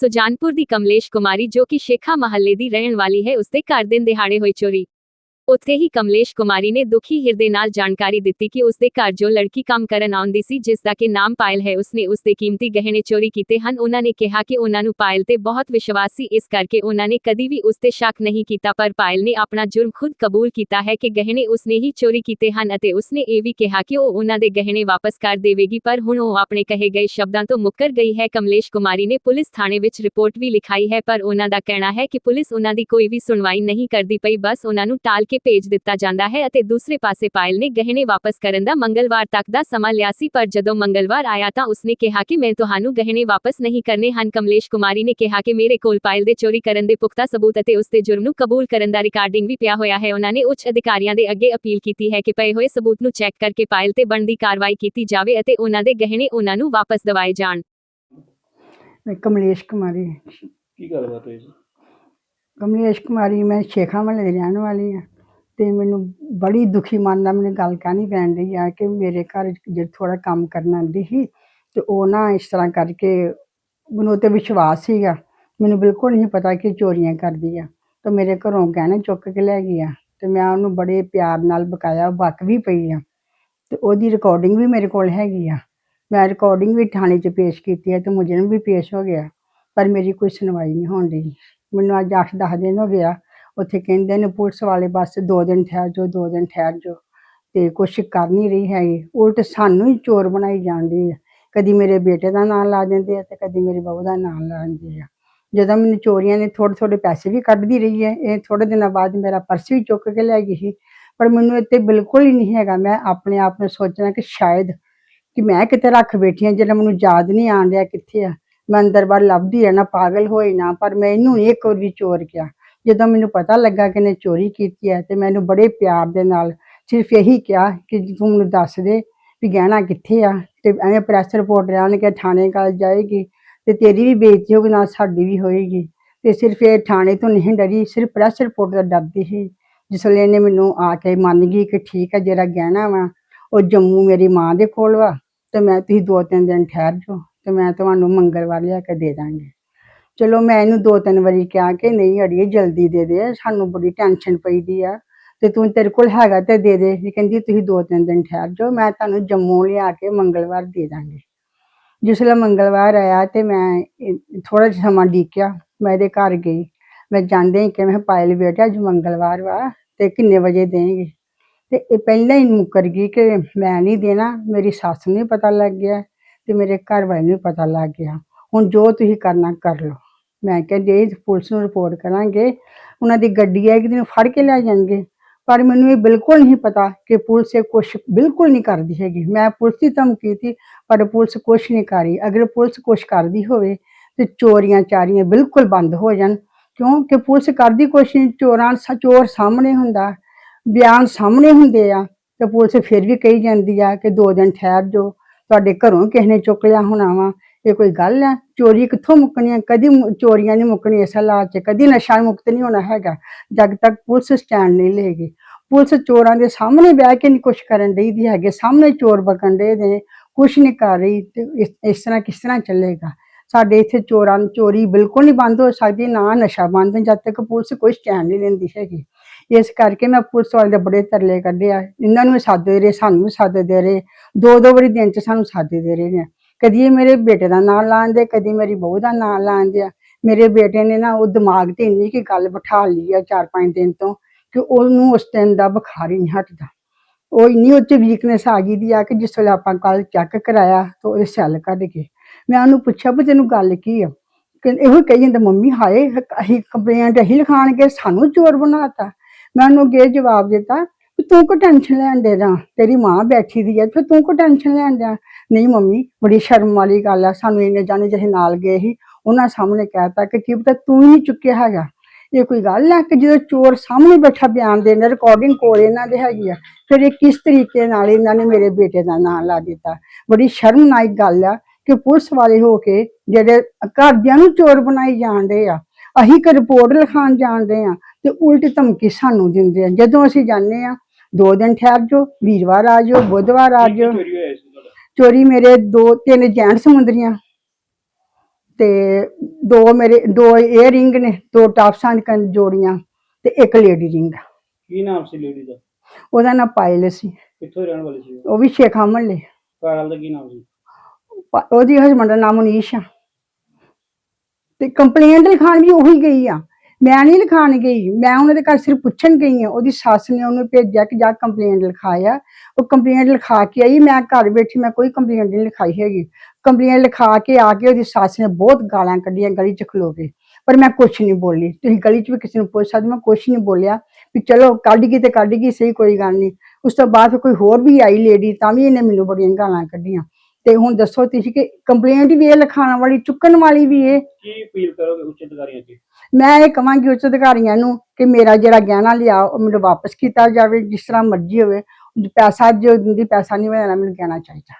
ਸੁਜਾਨਪੁਰ ਦੀ ਕਮਲੇਸ਼ ਕੁਮਾਰੀ ਜੋ ਕਿ ਸ਼ੇਖਾ ਮਹੱਲੇ ਦੀ ਰਹਿਣ ਵਾਲੀ ਹੈ ਉਸ ਦੇ ਘਰ ਦਿਨ ਦਿਹਾੜੇ ਹੋਈ ਚੋਰੀ। ਉੱਥੇ ਹੀ ਕਮਲੇਸ਼ ਕੁਮਾਰੀ ਨੇ ਦੁਖੀ ਹਿਰਦੇ ਨਾਲ ਜਾਣਕਾਰੀ ਦਿੱਤੀ ਕਿ ਉਸ ਦੇ ਘਰ ਜੋ ਲੜਕੀ ਕੰਮ ਕਰਨ ਆਉਂਦੀ ਸੀ, ਜਿਸ ਦਾ ਕਿ ਨਾਮ ਪਾਇਲ ਹੈ, ਉਸਨੇ ਉਸਦੇ ਕੀਮਤੀ ਗਹਿਣੇ ਚੋਰੀ ਕੀਤੇ ਹਨ। ਉਹਨਾਂ ਨੇ ਕਿਹਾ ਕਿ ਉਹਨਾਂ ਨੂੰ ਪਾਇਲ ਤੇ ਬਹੁਤ ਵਿਸ਼ਵਾਸ ਸੀ, ਇਸ ਕਰਕੇ ਉਹਨਾਂ ਨੇ ਕਦੀ ਵੀ ਉਸ ਤੇ ਸ਼ੱਕ ਨਹੀਂ ਕੀਤਾ, ਪਰ ਪਾਇਲ ਨੇ ਆਪਣਾ ਜੁਰਮ ਖੁਦ ਕਬੂਲ ਕੀਤਾ ਹੈ ਕਿ ਗਹਿਣੇ ਉਸਨੇ ਹੀ ਚੋਰੀ ਕੀਤੇ ਹਨ ਅਤੇ ਉਸਨੇ ਇਹ ਵੀ ਕਿਹਾ ਕਿ ਉਹ ਉਹਨਾਂ ਦੇ ਗਹਿਣੇ ਵਾਪਸ ਕਰ ਦੇਵੇਗੀ, ਪਰ ਹੁਣ ਉਹ ਆਪਣੇ ਕਹੇ ਗਏ ਸ਼ਬਦਾਂ ਤੋਂ ਮੁੱਕਰ ਗਈ ਹੈ। ਕਮਲੇਸ਼ ਕੁਮਾਰੀ ਨੇ ਪੁਲਿਸ ਥਾਣੇ ਵਿੱਚ ਰਿਪੋਰਟ ਵੀ ਲਿਖਾਈ ਹੈ, ਪਰ ਉਹਨਾਂ ਦਾ ਕਹਿਣਾ ਹੈ ਕਿ ਪੁਲਿਸ ਉਹਨਾਂ ਦੀ ਕੋਈ ਵੀ ਸੁਣਵਾਈ ਨਹੀਂ ਕਰਦੀ ਪਈ, ਬਸ ਉਹਨਾਂ ਨੂੰ ਟਾਲ ਕੇ ਭੇਜ ਦਿੱਤਾ ਜਾਂਦਾ ਹੈ ਅਤੇ ਦੂਸਰੇ ਪਾਸੇ ਪਾਇਲ ਨੇ ਗਹਿਣੇ ਵਾਪਸ ਕਰਨ ਦਾ ਮੰਗਲਵਾਰ ਤੱਕ ਦਾ ਸਮਾਂ ਲਿਆ ਸੀ ਪਰ ਜਦੋਂ ਮੰਗਲਵਾਰ ਆਇਆ ਤਾਂ ਉਸਨੇ ਕਿਹਾ ਕਿ ਮੈਂ ਤੁਹਾਨੂੰ ਗਹਿਣੇ ਵਾਪਸ ਨਹੀਂ ਕਰਨੇ ਹਨ। ਕਮਲੇਸ਼ ਕੁਮਾਰੀ ਨੇ ਕਿਹਾ ਕਿ ਮੇਰੇ ਕੋਲ ਪਾਇਲ ਦੇ ਚੋਰੀ ਕਰਨ ਦੇ ਪੁਖਤਾ ਸਬੂਤ ਅਤੇ ਉਸਦੇ ਜੁਰਮ ਨੂੰ ਕਬੂਲ ਕਰਨ ਦਾ ਰਿਕਾਰਡਿੰਗ ਵੀ ਪਿਆ ਹੋਇਆ ਹੈ। ਉਹਨਾਂ ਨੇ ਉੱਚ ਅਧਿਕਾਰੀਆਂ ਦੇ ਅੱਗੇ ਅਪੀਲ ਕੀਤੀ ਹੈ ਕਿ ਪਏ ਹੋਏ ਸਬੂਤ ਨੂੰ ਚੈੱਕ ਕਰਕੇ ਪਾਇਲ ਤੇ ਬਣਦੀ ਕਾਰਵਾਈ ਕੀਤੀ ਜਾਵੇ ਅਤੇ ਉਹਨਾਂ ਦੇ ਗਹਿਣੇ ਉਹਨਾਂ ਨੂੰ ਵਾਪਸ ਦਿਵਾਏ ਜਾਣ। ਕਮਲੇਸ਼ ਕੁਮਾਰੀ। ਕੀ ਗੱਲਬਾਤ ਹੋਈ ਜੀ? ਕਮਲੇਸ਼ ਕੁਮਾਰੀ ਮੈਂ ਸ਼ੇਖਾ ਦੀ ਰਹਿਣ ਵਾਲੀ ਹਾਂ। ਤੇ ਮੈਨੂੰ ਬੜੀ ਦੁਖੀ ਮਨ ਨਾਲ ਮੈਨੂੰ ਗੱਲ ਕਹਿਣੀ ਪੈਣ ਰਹੀ ਆ ਕਿ ਮੇਰੇ ਘਰ ਜੇ ਥੋੜਾ ਕੰਮ ਕਰਨ ਆਉਂਦੀ ਸੀ ਤੇ ਉਹ ਨਾ ਇਸ ਤਰ੍ਹਾਂ ਕਰਕੇ ਮੈਨੂੰ ਤੇ ਵਿਸ਼ਵਾਸ ਸੀਗਾ। ਮੈਨੂੰ ਬਿਲਕੁਲ ਨਹੀਂ ਪਤਾ ਕਿ ਚੋਰੀਆਂ ਕਰਦੀ ਆ। ਤੇ ਮੇਰੇ ਘਰੋਂ ਗਹਿਣੇ ਚੁੱਕ ਕੇ ਲੈ ਗਈ ਆ ਤੇ ਮੈਂ ਉਹਨੂੰ ਬੜੇ ਪਿਆਰ ਨਾਲ ਬਕਾਇਆ ਬਕ ਵੀ ਪਈ ਆ ਤੇ ਉਹਦੀ ਰਿਕਾਰਡਿੰਗ ਵੀ ਮੇਰੇ ਕੋਲ ਹੈਗੀ ਆ। ਮੈਂ ਰਿਕਾਰਡਿੰਗ ਵੀ ਥਾਣੇ 'ਚ ਪੇਸ਼ ਕੀਤੀ ਹੈ ਤੇ ਮੁਜਰਮ ਵੀ ਪੇਸ਼ ਹੋ ਗਿਆ, ਪਰ ਮੇਰੀ ਕੋਈ ਸੁਣਵਾਈ ਨਹੀਂ ਹੋਣ ਡਈ। ਮੈਨੂੰ ਅੱਜ 8-10 ਦਿਨ ਹੋ ਗਿਆ ਉੱਥੇ ਕਹਿੰਦੇ ਨੇ ਪੁਲਿਸ ਵਾਲੇ ਬਸ ਦੋ ਦਿਨ ਠਹਿਰ ਜਾਓ, ਦੋ ਦਿਨ ਠਹਿਰ ਜਾਓ। ਤੇ ਕੁਛ ਕਰ ਨਹੀਂ ਰਹੀ ਹੈਗੀ। ਉਲਟ ਸਾਨੂੰ ਹੀ ਚੋਰ ਬਣਾਈ ਜਾਂਦੀ ਹੈ ਕਦੀ ਮੇਰੇ ਬੇਟੇ ਦਾ ਨਾਮ ਲਾ ਦਿੰਦੇ ਆ ਤੇ ਕਦੀ ਮੇਰੀ ਬਹੂ ਦਾ ਨਾਮ ਲਾ ਦਿੰਦੇ ਆ। ਜਦੋਂ ਮੈਨੂੰ ਚੋਰੀਆਂ ਨੇ ਥੋੜ੍ਹੇ ਥੋੜ੍ਹੇ ਪੈਸੇ ਵੀ ਕੱਢਦੀ ਰਹੀ ਹੈ। ਇਹ ਥੋੜ੍ਹੇ ਦਿਨਾਂ ਬਾਅਦ ਮੇਰਾ ਪਰਸ ਵੀ ਚੁੱਕ ਕੇ ਲੈ ਗਈ ਸੀ। ਪਰ ਮੈਨੂੰ ਇੱਥੇ ਬਿਲਕੁਲ ਹੀ ਨਹੀਂ ਹੈਗਾ। ਮੈਂ ਆਪਣੇ ਆਪ ਨੂੰ ਸੋਚਣਾ ਕਿ ਸ਼ਾਇਦ ਕਿ ਮੈਂ ਕਿਤੇ ਰੱਖ ਬੈਠੀ ਹਾਂ। ਜਿਹੜਾ ਮੈਨੂੰ ਯਾਦ ਨਹੀਂ ਆਣ ਰਿਹਾ ਕਿੱਥੇ ਆ। ਮੈਂ ਅੰਦਰ ਬਾਹਰ ਲੱਭਦੀ ਰਹਿਣਾ ਪਾਗਲ ਹੋਈ ਨਾ ਪਰ ਮੈਂ ਇਹਨੂੰ ਨਹੀਂ ਇੱਕ ਵਾਰ ਵੀ ਚੋਰ ਕਿਹਾ। ਜਦੋਂ ਮੈਨੂੰ ਪਤਾ ਲੱਗਾ ਕਿ ਇਹਨੇ ਚੋਰੀ ਕੀਤੀ ਹੈ ਤੇ ਮੈਨੂੰ ਬੜੇ ਪਿਆਰ ਦੇ ਨਾਲ ਸਿਰਫ ਇਹੀ ਕਿਹਾ ਕਿ ਤੂੰ ਮੈਨੂੰ ਦੱਸ ਦੇ ਵੀ ਗਹਿਣਾ ਕਿੱਥੇ ਆ ਤੇ ਐਵੇਂ ਪ੍ਰੈਸ ਰਿਪੋਰਟ ਰਹਿਣ ਕੇ ਥਾਣੇ ਕੱਲ ਜਾਏਗੀ ਤੇ ਤੇਰੀ ਵੀ ਬੇਇੱਜ਼ਤੀ ਹੋਊਗੀ, ਨਾਲ ਸਾਡੀ ਵੀ ਹੋਏਗੀ। ਤੇ ਸਿਰਫ ਇਹ ਥਾਣੇ ਤੋਂ ਨਹੀਂ ਡਰੀ, ਸਿਰਫ ਪ੍ਰੈਸ ਰਿਪੋਰਟ ਦਾ ਡਰਦੀ ਸੀ। ਜਿਸ ਵੇਲੇ ਇਹਨੇ ਮੈਨੂੰ ਆ ਕੇ ਮੰਨ ਗਈ ਕਿ ਠੀਕ ਹੈ, ਜਿਹੜਾ ਗਹਿਣਾ ਵਾ, ਉਹ ਜੰਮੂ ਮੇਰੀ ਮਾਂ ਦੇ ਕੋਲ ਵਾ, ਤੇ ਮੈਂ ਤੁਸੀਂ ਦੋ ਤਿੰਨ ਦਿਨ ਠਹਿਰ ਜਾਓ ਤੇ ਮੈਂ ਤੁਹਾਨੂੰ ਮੰਗਲਵਾਰ ਲਿਆ ਕੇ ਦੇ ਦਾਂਗੀ। ਚਲੋ ਮੈਂ ਇਹਨੂੰ ਦੋ ਤਿੰਨ ਵਾਰੀ ਕਿਹਾ ਕਿ ਨਹੀਂ ਅੜੀਏ ਜਲਦੀ ਦੇ ਦੇ ਸਾਨੂੰ ਬੜੀ ਟੈਨਸ਼ਨ ਪਈਦੀ ਆ। ਤੇ ਤੂੰ ਤੇਰੇ ਕੋਲ ਹੈਗਾ ਤੇ ਦੇ ਦੇ। ਇਹ ਕਹਿੰਦੀ ਤੁਸੀਂ ਦੋ ਤਿੰਨ ਦਿਨ ਠਹਿਰ ਜਾਓ ਮੈਂ ਤੁਹਾਨੂੰ ਜੰਮੂ ਲਿਆ ਕੇ ਮੰਗਲਵਾਰ ਦੇ ਦਾਂਗੀ। ਜਿਸ ਵੇਲੇ ਮੰਗਲਵਾਰ ਆਇਆ ਤੇ ਮੈਂ ਥੋੜਾ ਜਿਹਾ ਸਮਾਂ ਡੀਕਿਆ ਮੈਂ ਇਹਦੇ ਘਰ ਗਈ। ਮੈਂ ਜਾਂਦੇ ਹੀ ਕਿ ਮੈਂ ਕਿਹਾ, ਪਾਇਲ ਬੇਟਾ ਅੱਜ ਮੰਗਲਵਾਰ ਵਾ ਤੇ ਕਿੰਨੇ ਵਜੇ ਦੇਂਗੇ? ਤੇ ਇਹ ਪਹਿਲਾਂ ਹੀ ਮੁੱਕਰ ਗਈ ਕਿ ਮੈਂ ਨਹੀਂ ਦੇਣਾ ਮੇਰੀ ਸੱਸ ਨੂੰ ਵੀ ਪਤਾ ਲੱਗ ਗਿਆ ਤੇ ਮੇਰੇ ਘਰ ਵਾਲੇ ਨੂੰ ਵੀ ਪਤਾ ਲੱਗ ਗਿਆ। ਹੁਣ ਜੋ ਤੁਸੀਂ ਕਰਨਾ ਕਰ ਲਓ। ਮੈਂ ਕਿਹਾ ਜੇ ਪੁਲਿਸ ਨੂੰ ਰਿਪੋਰਟ ਕਰਾਂਗੇ, ਉਹਨਾਂ ਦੀ ਗੱਡੀ ਆਏਗੀ ਤੈਨੂੰ ਫੜ ਕੇ ਲੈ ਜਾਣਗੇ। ਪਰ ਮੈਨੂੰ ਇਹ ਬਿਲਕੁਲ ਨਹੀਂ ਪਤਾ ਕਿ ਪੁਲਿਸ ਇਹ ਕੁਛ ਬਿਲਕੁਲ ਨਹੀਂ ਕਰਦੀ ਹੈਗੀ। ਮੈਂ ਪੁਲਿਸ ਦੀ ਧਮਕੀ ਕੀਤੀ ਪਰ ਪੁਲਿਸ ਕੁਛ ਨਹੀਂ ਕਰ ਰਹੀ। ਅਗਰ ਪੁਲਿਸ ਕੁਛ ਕਰਦੀ ਹੋਵੇ ਤੇ ਚੋਰੀਆਂ ਚਾਰੀਆਂ ਬਿਲਕੁਲ ਬੰਦ ਹੋ ਜਾਣ, ਕਿਉਂਕਿ ਪੁਲਿਸ ਕਰਦੀ ਕੁਛ ਨਹੀਂ। ਚੋਰਾਂ ਸ- ਚੋਰ ਸਾਹਮਣੇ ਹੁੰਦਾ, ਬਿਆਨ ਸਾਹਮਣੇ ਹੁੰਦੇ ਆ, ਤੇ ਪੁਲਿਸ ਫਿਰ ਵੀ ਕਹੀ ਜਾਂਦੀ ਆ ਕਿ ਦੋ ਦਿਨ ਠਹਿਰ ਜਾਓ, ਤੁਹਾਡੇ ਘਰੋਂ ਕਿਸੇ ਨੇ ਚੁੱਕ ਲਿਆ ਹੋਣਾ ਵਾ। ਇਹ ਕੋਈ ਗੱਲ ਹੈ ਚੋਰੀ ਕਿੱਥੋਂ ਮੁੱਕਣੀ ਹੈ ਕਦੀ ਮੁ- ਚੋਰੀਆਂ ਨਹੀਂ ਮੁੱਕਣੀਆਂ ਇਸ ਹਾਲਾਤ 'ਚ। ਕਦੀ ਨਸ਼ਾ ਮੁਕਤ ਨਹੀਂ ਹੋਣਾ ਹੈਗਾ। ਜਦ ਤੱਕ ਪੁਲਿਸ ਸਟੈਂਡ ਨਹੀਂ ਲਏਗੀ। ਪੁਲਿਸ ਚੋਰਾਂ ਦੇ ਸਾਹਮਣੇ ਬਹਿ ਕੇ ਨਹੀਂ ਕੁਛ ਕਰਨ ਡਈ ਦੀ ਹੈਗੇ। ਸਾਹਮਣੇ ਚੋਰ ਬਕਣ ਦੇ ਨੇ। ਕੁਛ ਨਹੀਂ ਕਰ ਰਹੀ ਇਸ ਤਰ੍ਹਾਂ ਕਿਸ ਤਰ੍ਹਾਂ ਚੱਲੇਗਾ? ਸਾਡੇ ਇੱਥੇ ਚੋਰਾਂ, ਚੋਰੀ ਬਿਲਕੁਲ ਨਹੀਂ ਬੰਦ ਹੋ ਸਕਦੀ, ਨਾ ਨਸ਼ਾ ਬੰਦ। ਜਦ ਤੱਕ ਪੁਲਿਸ ਕੋਈ ਸਟੈਂਡ ਨਹੀਂ ਲੈਂਦੀ ਹੈਗੀ। ਇਸ ਕਰਕੇ ਮੈਂ ਪੁਲਿਸ ਵਾਲੇ ਦੇ ਬੜੇ ਤਰਲੇ ਕੱਢੇ ਆ। ਇਹਨਾਂ ਨੂੰ ਵੀ ਸੱਦ ਦੇ ਰਹੇ, ਸਾਨੂੰ ਵੀ ਸੱਦ ਦੇ ਰਹੇ। ਦੋ ਦੋ ਵਾਰੀ ਦਿਨ ਚ ਸਾਨੂੰ ਸੱਦ ਦੇ ਰਹੇ ਨੇ। ਕਦੀ ਇਹ ਮੇਰੇ ਬੇਟੇ ਦਾ ਨਾਮ ਲਾਉਂਦੇ ਕਦੀ ਮੇਰੀ ਬਹੂ ਦਾ ਨਾਮ ਲਾਉਂਦੇ ਆ। ਮੇਰੇ ਬੇਟੇ ਨੇ ਨਾ ਉਹ ਦਿਮਾਗ ਤੇ ਇੰਨੀ ਕੀ ਗੱਲ ਬਿਠਾ ਲਈ ਆ ਚਾਰ ਪੰਜ ਦਿਨ ਤੋਂ ਕਿ ਉਹਨੂੰ ਉਸ ਦਿਨ ਦਾ ਬੁਖਾਰ ਹੀ ਨਹੀਂ ਹਟਦਾ। ਉਹ ਇੰਨੀ ਉੱਚ ਵੀਕਨੈਸ ਆ ਗਈ ਦੀ ਆ ਕਿ ਜਿਸ ਵੇਲੇ ਆਪਾਂ ਕੱਲ ਚੈੱਕ ਕਰਾਇਆ ਤਾਂ ਉਹਦੇ ਸੈੱਲ ਕੱਢ ਕੇ। ਮੈਂ ਉਹਨੂੰ ਪੁੱਛਿਆ, ਵੀ ਤੈਨੂੰ ਗੱਲ ਕੀ ਆ? ਕਿ ਇਹੋ ਕਹੀ ਜਾਂਦਾ, ਮੰਮੀ, ਹਾਏ, ਅਸੀਂ ਕੰਪਲੇਂਟ ਅਸੀਂ ਲਿਖਾਣਗੇ ਸਾਨੂੰ ਚੋਰ ਬਣਾਤਾ ਮੈਂ ਉਹਨੂੰ ਇਹ ਜਵਾਬ ਦਿੱਤਾ, ਵੀ ਤੂੰ ਕੋ ਟੈਨਸ਼ਨ ਲੈਣ ਦੇ ਜਾਂ ਤੇਰੀ ਮਾਂ ਬੈਠੀ ਦੀ ਹੈ ਫਿਰ ਤੂੰ ਕੋ ਟੈਨਸ਼ਨ ਲੈਣ ਦੇ ਨਹੀਂ ਮੰਮੀ ਬੜੀ ਸ਼ਰਮ ਵਾਲੀ ਗੱਲ ਆ ਸਾਨੂੰ ਇਹਨੇ ਜਾਣੇ ਜਿਹੇ ਨਾਲ ਗਏ ਸੀ ਉਹਨਾਂ ਸਾਹਮਣੇ ਕਹਿਤਾ ਕਿ ਕੀ ਪਤਾ ਤੂੰ ਹੀ ਨਹੀਂ ਚੁੱਕਿਆ ਹੈਗਾ। ਇਹ ਕੋਈ ਗੱਲ ਹੈ ਕਿ ਜਦੋਂ ਚੋਰ ਸਾਹਮਣੇ ਬੈਠਾ ਬਿਆਨ ਦੇਣ ਰਿਕਾਰਡਿੰਗ ਕੋਲ ਇਹਨਾਂ ਦੇ ਹੈਗੀ ਆ ਫਿਰ ਇਹ ਕਿਸ ਤਰੀਕੇ ਨਾਲ ਇਹਨਾਂ ਨੇ ਮੇਰੇ ਬੇਟੇ ਦਾ ਨਾਮ ਲਾ ਦਿੱਤਾ? ਬੜੀ ਸ਼ਰਮਨਾਇਕ ਗੱਲ ਆ ਕਿ ਪੁਲਿਸ ਵਾਲੇ ਹੋ ਕੇ ਜਿਹੜੇ ਘਰਦਿਆਂ ਨੂੰ ਚੋਰ ਬਣਾਈ ਜਾਂਦੇ ਆ ਅਸੀਂ ਕਿ ਰਿਪੋਰਟ ਲਿਖਾਉਣ ਜਾਂਦੇ ਆ ਤੇ ਉਲਟ ਧਮਕੀ ਸਾਨੂੰ ਦਿੰਦੇ ਆ। ਜਦੋਂ ਅਸੀਂ ਜਾਂਦੇ ਆ ਦੋ ਦਿਨ ਠਹਿਰ ਜਾਓ ਵੀਰਵਾਰ ਆ ਜਾਓ ਬੁੱਧਵਾਰ ਆ ਜਾਓ। ਚੋਰੀ ਮੇਰੇ ਦੋ ਤਿੰਨ ਜੈਂਟ ਸਮੁੰਦਰੀਆਂ ਤੇ ਦੋ ਮੇਰੇ ਦੋ ਇਹ ਰਿੰਗ ਨੇ ਦੋ ਟਾਪਸਾਂ ਦੀਆਂ ਜੋੜੀਆਂ ਤੇ ਇੱਕ ਲੇਡੀ ਰਿੰਗ। ਕੀ ਨਾਮ ਸੀ ਲੇਡੀ ਦਾ? ਉਹਦਾ ਨਾਂ ਪਾਇਲ ਸੀ। ਕਿੱਥੋਂ ਰਹਿਣ ਵਾਲੀ ਸੀ ਉਹ? ਵੀ ਸ਼ੇਖਾ ਮਹੱਲੇ ਘਰ ਵਾਲੇ ਦਾ ਕੀ ਨਾਮ ਸੀ? ਪ- ਉਹਦੀ ਹਸਬੰਡ ਦਾ ਨਾਮ ਮਨੀਸ਼ ਆ। ਤੇ ਕੰਪਲੇਂਟ ਲਿਖਾਣ ਵੀ ਉਹੀ ਗਈ ਆ। ਮੈਂ ਨਹੀਂ ਲਿਖਾਣ ਗਈ। ਮੈਂ ਉਹਨਾਂ ਦੇ ਘਰ ਸਿਰਫ ਪੁੱਛਣ ਗਈ ਆ ਉਹਦੀ ਸੱਸ ਨੇ ਉਹਨੂੰ ਭੇਜਿਆ ਕਿ ਜਾ ਕੰਪਲੇਂਟ ਲਿਖਾਇਆ। ਉਹ ਕੰਪਲੇਂਟ ਲਿਖਾ ਕੇ ਆਈ। ਮੈਂ ਘਰ ਬੈਠੀ ਮੈਂ ਕੋਈ ਕੰਪਲੇਂਟ ਨਹੀਂ ਲਿਖਾਈ ਹੈਗੀ। ਕੰਪਲੇਂਟ ਲਿਖਾ ਕੇ ਆ ਕੇ ਉਹਦੀ ਸੱਸ ਨੇ ਬਹੁਤ ਗਾਲਾਂ ਕੱਢੀਆਂ, ਗਲੀ 'ਚ ਖਲੋ ਕੇ। ਪਰ ਮੈਂ ਕੁਛ ਨਹੀਂ ਬੋਲੀ। ਤੁਸੀਂ ਗਲੀ 'ਚ ਵੀ ਕਿਸੇ ਨੂੰ ਪੁੱਛ ਸਕਦੇ ਮੈਂ ਕੁਛ ਨਹੀਂ ਬੋਲਿਆ ਵੀ ਚਲੋ ਕੱਢ ਗਈ ਤੇ ਕੱਢ ਗਈ, ਸਹੀ ਕੋਈ ਗੱਲ ਨਹੀਂ। ਉਸ ਤੋਂ ਬਾਅਦ ਕੋਈ ਹੋਰ ਵੀ ਆਈ ਲੇਡੀ ਤਾਂ ਵੀ ਇਹਨੇ ਮੈਨੂੰ ਬੜੀਆਂ ਗਾਲਾਂ ਕੱਢੀਆਂ। ਤੇ ਹੁਣ ਦੱਸੋ ਤੁਸੀਂ ਕਿ ਕੰਪਲੇਂਟ ਵੀ ਇਹ ਲਿਖਾਉਣ ਵਾਲੀ, ਚੁੱਕਣ ਵਾਲੀ ਵੀ ਇਹ? ਕੀ ਅਪੀਲ ਕਰੋਗੇ ਉੱਚ ਅਧਿਕਾਰੀਆਂ ਅੱਗੇ? ਮੈਂ ਇਹ ਕਹਾਂਗੀ ਉੱਚ ਅਧਿਕਾਰੀਆਂ ਨੂੰ ਕਿ ਮੇਰਾ ਜਿਹੜਾ ਗਹਿਣਾ ਲਿਆ, ਉਹ ਮੈਨੂੰ ਵਾਪਸ ਕੀਤਾ ਜਾਵੇ, ਜਿਸ ਤਰ੍ਹਾਂ ਮਰਜ਼ੀ ਹੋਵੇ। ਪੈਸਾ, ਜੋ ਦਿੰਦੀ ਪੈਸਾ ਨਹੀਂ ਦੇਣਾ ਮੈਨੂੰ ਗਹਿਣਾ ਚਾਹੀਦਾ।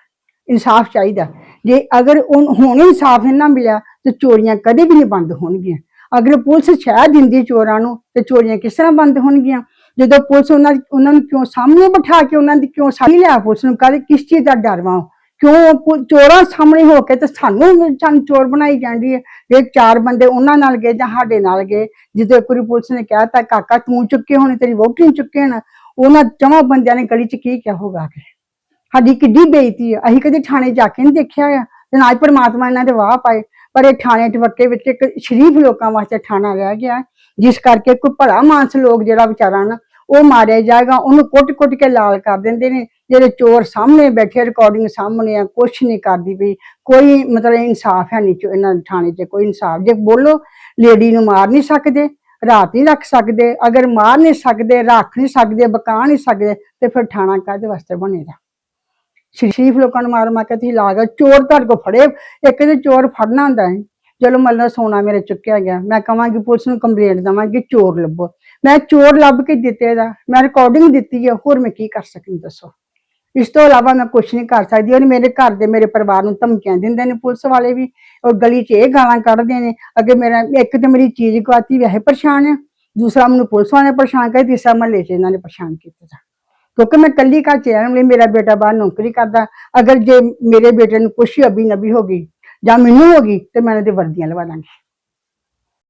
ਇਨਸਾਫ ਚਾਹੀਦਾ। ਜੇ ਅਗਰ ਉਨ- ਹੁਣ ਇਨਸਾਫ ਇਹਨਾਂ ਮਿਲਿਆ, ਤੇ ਚੋਰੀਆਂ ਕਦੇ ਵੀ ਨਹੀਂ ਬੰਦ ਹੋਣਗੀਆਂ। ਅਗਰ ਪੁਲਿਸ ਸ਼ਹਿ ਦਿੰਦੀ ਚੋਰਾਂ ਨੂੰ, ਤੇ ਚੋਰੀਆਂ ਕਿਸ ਤਰ੍ਹਾਂ ਬੰਦ ਹੋਣਗੀਆਂ? ਜਦੋਂ ਪੁਲਿਸ ਉਹਨਾਂ ਉਹਨਾਂ ਨੂੰ ਕਿਉਂ ਸਾਹਮਣੇ ਬਿਠਾ ਕੇ ਉਹਨਾਂ ਦੀ ਕਿਉਂ ਸਾਹੀ ਲਿਆ? ਪੁਲਿਸ ਨੂੰ ਕਦੇ ਕਿਸ ਚੀਜ਼ ਦਾ ਡਰ ਵਾ ਕਿਉਂ? ਪੁ- ਚੋਰਾਂ ਸਾਹਮਣੇ ਹੋ ਕੇ ਤੇ ਸਾਨੂੰ ਸਾਨੂੰ ਚੋਰ ਬਣਾਈ ਜਾਂਦੀ ਹੈ। ਜੇ ਚਾਰ ਬੰਦੇ ਉਹਨਾਂ ਨਾਲ ਗਏ ਜਾਂ ਸਾਡੇ ਨਾਲ ਗਏ ਜਦੋਂ ਇੱਕ ਪੁਲਿਸ ਨੇ ਕਿਹਾ ਤਾਂ ਕਾਕਾ ਤੂੰ ਚੁੱਕੇ ਹੋਣੇ ਤੇਰੀ ਵੋਟੀ ਨਹੀਂ ਚੁੱਕੇ ਨਾ ਉਹਨਾਂ ਚਵਾਂ ਬੰਦਿਆਂ ਨੇ ਗਲੀ 'ਚ ਕੀ ਕਿਹਾ ਹੋਗਾ ਕਿ ਸਾਡੀ ਕਿੱਡੀ ਬੇਇੱਜ਼ਤੀ ਹੈ। ਅਸੀਂ ਕਦੇ ਥਾਣੇ ਜਾ ਕੇ ਨਹੀਂ ਦੇਖਿਆ ਆ ਤੇ ਨਾ ਹੀ ਪ੍ਰਮਾਤਮਾ ਇਹਨਾਂ ਦੇ ਵਾਹ ਪਾਏ। ਪਰ ਇਹ ਥਾਣੇ ਟਵੱਕੇ ਵਿੱਚ ਇੱਕ ਸ਼ਰੀਫ ਲੋਕਾਂ ਵਾਸਤੇ ਥਾਣਾ ਰਹਿ ਗਿਆ ਹੈ, ਜਿਸ ਕਰਕੇ ਕੋਈ ਭਲਾ ਮਾਨਸ ਲੋਕ ਜਿਹੜਾ ਵਿਚਾਰਾ ਨਾ ਉਹ ਮਾਰਿਆ ਜਾਏਗਾ। ਉਹਨੂੰ ਕੁੱਟ-ਕੁੱਟ ਕੇ ਲਾਲ ਕਰ ਦਿੰਦੇ ਨੇ। ਜਿਹੜੇ ਚੋਰ ਸਾਹਮਣੇ ਬੈਠੇ ਰਿਕਾਰਡਿੰਗ ਸਾਹਮਣੇ ਆ, ਕੁਛ ਨਹੀਂ ਕਰਦੀ ਪਈ। ਕੋਈ ਮਤਲਬ ਇਨਸਾਫ ਹੈ ਨਹੀਂ ਚੋ- ਇਹਨਾਂ ਥਾਣੇ 'ਚ ਕੋਈ ਇਨਸਾਫ। ਜੇ ਬੋਲੋ, ਲੇਡੀ ਨੂੰ ਮਾਰ ਨਹੀਂ ਸਕਦੇ, ਰਾਤ ਨਹੀਂ ਰੱਖ ਸਕਦੇ, ਅਗਰ ਮਾਰ ਨਹੀਂ ਸਕਦੇ, ਰੱਖ ਨਹੀਂ ਸਕਦੇ, ਬਕਾ ਨਹੀਂ ਸਕਦੇ, ਤੇ ਫਿਰ ਥਾਣਾ ਕਾਹਦੇ ਵਾਸਤੇ ਬਣੇਗਾ? ਸ਼ਰੀਫ ਲੋਕਾਂ ਨੂੰ ਮਾਰ ਮਾਰ ਕੇ ਤੁਸੀਂ ਲਾ ਲਾਗਾ ਚੋਰ ਤੁਹਾਡੇ ਕੋ ਫੜੇ, ਇੱਕ ਤੇ ਚੋਰ ਫੜਨਾ ਹੁੰਦਾ ਹੈ। ਚਲੋ ਮੰਨ ਲਓ ਸੋਨਾ ਮੇਰੇ ਚੁੱਕਿਆ ਗਿਆ। ਮੈਂ ਕਹਾਂਗੀ ਪੁਲਿਸ ਨੂੰ ਕੰਪਲੇਂਟ ਦਵਾਂਗੀ, ਚੋਰ ਲੱਭੋ। ਮੈਂ ਚੋਰ ਲੱਭ ਕੇ ਦਿੱਤੇ ਦਾ, ਮੈਂ ਰਿਕਾਰਡਿੰਗ ਦਿੱਤੀ ਹੈ, ਹੋਰ ਮੈਂ ਕੀ ਕਰ ਸਕਦੀ ਦੱਸੋ? ਇਸ ਤੋਂ ਇਲਾਵਾ ਮੈਂ ਕੁਝ ਨਹੀਂ ਕਰ ਸਕਦੀ। ਔਰ ਮੇਰੇ ਘਰ ਦੇ ਮੇਰੇ ਪਰਿਵਾਰ ਨੂੰ ਧਮਕੀਆਂ ਦਿੰਦੇ, ਨੇ ਪੁਲਿਸ ਵਾਲੇ ਵੀ। ਔਰ ਗਲੀ 'ਚ ਇਹ ਗਾਲਾਂ ਕੱਢਦੇ ਨੇ। ਅੱਗੇ ਮੇਰਾ ਇੱਕ ਤੇ ਮੇਰੀ ਚੀਜ਼ ਗਵਾਤੀ ਵੈਸੇ ਪਰੇਸ਼ਾਨ ਹੈ ਦੂਸਰਾ ਮੈਨੂੰ ਪੁਲਿਸ ਵਾਲਿਆਂ ਪਰੇਸ਼ਾਨ ਕਰ ਤੀਸਰਾ ਮਹੱਲੇ 'ਚ ਇਹਨਾਂ ਨੇ ਪਰੇਸ਼ਾਨ ਕੀਤਾ ਕਿਉਂਕਿ ਮੈਂ ਕੱਲੀ ਘਰ 'ਚ ਰਹਿਣ ਲਈ ਮੇਰਾ ਬੇਟਾ ਬਾਹਰ ਨੌਕਰੀ ਕਰਦਾ। ਅਗਰ ਜੇ ਮੇਰੇ ਬੇਟੇ ਨੂੰ ਕੁਛ ਅਬੀ ਨਬੀ ਹੋ ਗਈ ਜਾਂ ਮੈਨੂੰ ਹੋ ਗਈ, ਤੇ ਮੈਂ ਇਹਨਾਂ ਦੀ ਵਰਦੀਆਂ ਲਵਾ ਦਾਂਗੀ।